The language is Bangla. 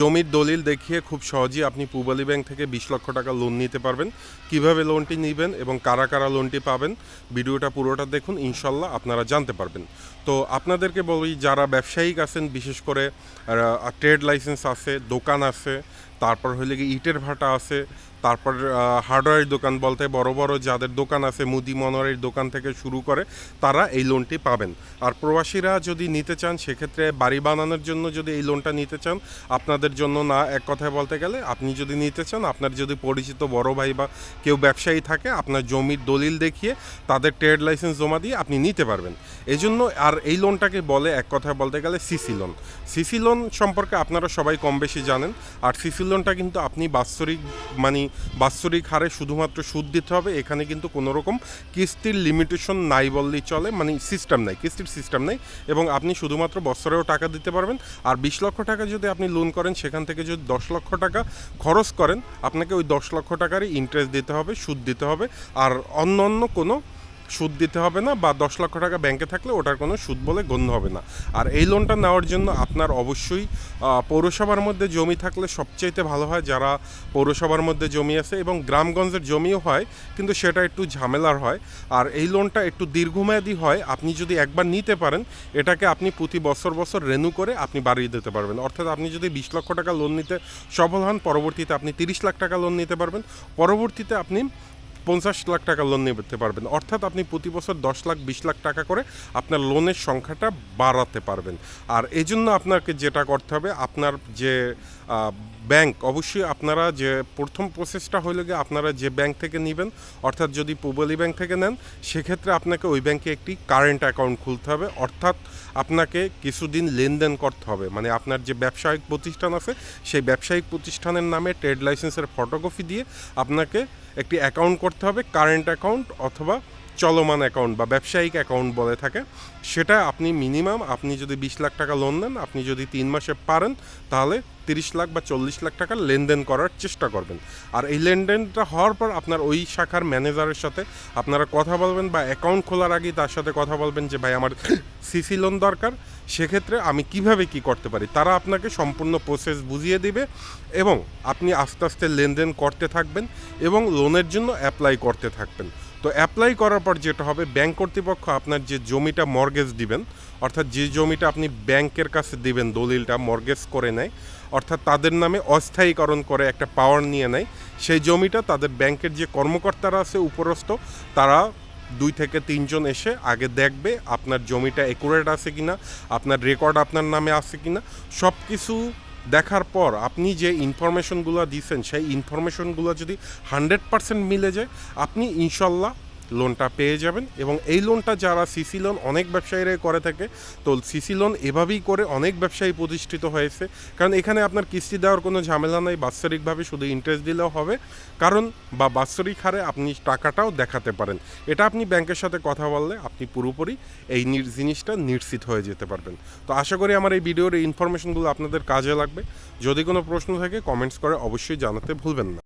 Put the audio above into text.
জমির দলিল দেখিয়ে খুব সহজেই আপনি পূবালী ব্যাংক থেকে বিশ লক্ষ টাকা লোন নিতে পারবেন। কীভাবে লোনটি নেবেন এবং কারা কারা লোনটি পাবেন, ভিডিওটা পুরোটা দেখুন, ইনশাল্লাহ আপনারা জানতে পারবেন। তো আপনাদেরকে বলি, যারা ব্যবসায়িক আছেন, বিশেষ করে ট্রেড লাইসেন্স আছে, দোকান আছে তারপর হইলে কি ইটের ভাটা আছে, তারপর হার্ডওয়্যার দোকান বলতে বড় বড় যাদের দোকান আছে, মুদি মনোয়ারের দোকান থেকে শুরু করে তারা এই লোনটি পাবেন। আর প্রবাসীরা যদি নিতে চান, সেক্ষেত্রে বাড়ি বানানোর জন্য যদি এই লোনটা নিতে চান, আপনাদের জন্য না, এক কথায় বলতে গেলে, আপনি যদি নিতে চান, আপনার যদি পরিচিত বড় ভাই বা কেউ ব্যবসায়ী থাকে, আপনার জমির দলিল দেখিয়ে তাদের ট্রেড লাইসেন্স জমা দিয়ে আপনি নিতে পারবেন। এই জন্য আর এই লোনটাকে বলে এক কথায় বলতে গেলে সিসি লোন সিসি লোন সম্পর্কে আপনারা সবাই কম বেশি জানেন, আর সিসি লোনটা কিন্তু আপনি বাৎসরিক মানে বাৎসরিক হারে শুধুমাত্র সুদ দিতে হবে। এখানে কিন্তু কোনো রকম কিস্তির লিমিটেশন নাই বললেই চলে মানে সিস্টেম নাই, কিস্তির সিস্টেম নেই এবং আপনি শুধুমাত্র বছরেও টাকা দিতে পারবেন। আর বিশ লক্ষ টাকা যদি আপনি লোন করেন, সেখান থেকে যদি দশ লক্ষ টাকা খরচ করেন, আপনাকে ওই দশ লক্ষ টাকারই ইন্টারেস্ট দিতে হবে, সুদ দিতে হবে। আর অন্য অন্য কোনো সুদ দিতে হবে না বা দশ লক্ষ টাকা ব্যাংকে থাকলে ওটার কোনো সুদ বলে গণ্য হবে না। আর এই লোনটা নেওয়ার জন্য আপনার অবশ্যই পৌরসভার মধ্যে জমি থাকলে সবচাইতে ভালো হয় যারা পৌরসভার মধ্যে জমি আছে এবং গ্রামগঞ্জের জমিও হয়, কিন্তু সেটা একটু ঝামেলার হয়। আর এই লোনটা একটু দীর্ঘমেয়াদী হয়, আপনি যদি একবার নিতে পারেন, এটাকে আপনি প্রতি বছর বছর রেনু করে আপনি বাড়িয়ে দিতে পারবেন। অর্থাৎ আপনি যদি বিশ লক্ষ টাকা লোন নিতে সফল হন, পরবর্তীতে আপনি তিরিশ লাখ টাকা লোন নিতে পারবেন। পরবর্তীতে আপনি পঞ্চাশ লাখ টাকা লোন নিতে পারবেন। অর্থাৎ আপনি প্রতি বছর দশ লাখ, বিশ লাখ টাকা করে আপনার লোনের সংখ্যাটা বাড়াতে পারবেন। আর এই জন্য আপনাকে যেটা করতে হবে, আপনার যে ব্যাংক, অবশ্যই আপনারা যে প্রথম প্রসেসটা হলো গিয়ে আপনারা যে ব্যাংক থেকে নেবেন, অর্থাৎ যদি পূবালী ব্যাংক থেকে নেন, সেক্ষেত্রে আপনাকে ওই ব্যাংকে একটি কারেন্ট অ্যাকাউন্ট খুলতে হবে। অর্থাৎ আপনাকে কিছুদিন লেনদেন করতে হবে। মানে আপনার যে ব্যবসায়িক প্রতিষ্ঠান আছে, সেই ব্যবসায়িক প্রতিষ্ঠানের নামে ট্রেড লাইসেন্সের ফটোকপি দিয়ে আপনাকে একটি অ্যাকাউন্ট করতে হবে কারেন্ট অ্যাকাউন্ট অথবা চলমান অ্যাকাউন্ট বা ব্যবসায়িক অ্যাকাউন্ট বলে থাকে, সেটা আপনি মিনিমাম আপনি যদি বিশ লাখ টাকা লোন নেন, আপনি যদি তিন মাসে পারেন, তাহলে তিরিশ লাখ বা চল্লিশ লাখ টাকা লেনদেন করার চেষ্টা করবেন। আর এই লেনদেনটা হওয়ার পর আপনার ওই শাখার ম্যানেজারের সাথে আপনারা কথা বলবেন বা অ্যাকাউন্ট খোলার আগেই তার সাথে কথা বলবেন যে, ভাই, আমার সিসি লোন দরকার, সেক্ষেত্রে আমি কীভাবে কি করতে পারি? তারা আপনাকে সম্পূর্ণ প্রসেস বুঝিয়ে দিবে এবং আপনি আস্তে আস্তে লেনদেন করতে থাকবেন এবং লোনের জন্য অ্যাপ্লাই করতে থাকবেন। তো অ্যাপ্লাই করার পর যেটা হবে ব্যাংক কর্তৃপক্ষ আপনার যে জমিটা মর্গেজ দিবেন, অর্থাৎ যে জমিটা আপনি ব্যাংকের কাছে দিবেন, দলিলটা মর্গেজ করে নেয়, অর্থাৎ তাদের নামে অস্থায়ীকরণ করে একটা পাওয়ার নিয়ে নেয়, সেই জমিটা তাদের ব্যাংকের যে কর্মকর্তারা আছে, উপরস্থ, তারা দুই থেকে তিনজন এসে আগে দেখবে আপনার জমিটা একুরেট আছে কিনা, আপনার রেকর্ড আপনার নামে আছে কিনা সব কিছু দেখার পর আপনি যে ইনফরমেশনগুলো দিয়েছেন, সেই ইনফরমেশনগুলো যদি হান্ড্রেড পার্সেন্ট মিলে যায়, আপনি ইনশাল্লাহ লোনটা পেয়ে যাবেন এবং এই লোনটা যারা সিসি লোন অনেক ব্যবসায়ীরাই করে থাকে, তো সিসি লোন এভাবেই করে অনেক ব্যবসায়ী প্রতিষ্ঠিত হয়েছে। কারণ এখানে আপনার কিস্তি দেওয়ার কোনো ঝামেলা নাই, বাৎসরিকভাবে শুধু ইন্টারেস্ট দিলেও হবে। কারণ বা বাৎসরিক হারে আপনি টাকাটাও দেখাতে পারেন। এটা আপনি ব্যাংকের সাথে কথা বললে আপনি পুরোপুরি এই জিনিসটা নিশ্চিত হয়ে যেতে পারবেন। তো আশা করি আমার এই ভিডিওর এই ইনফরমেশনগুলো আপনাদের কাজে লাগবে। যদি কোনো প্রশ্ন থাকে কমেন্টস করে অবশ্যই জানাতে ভুলবেন না।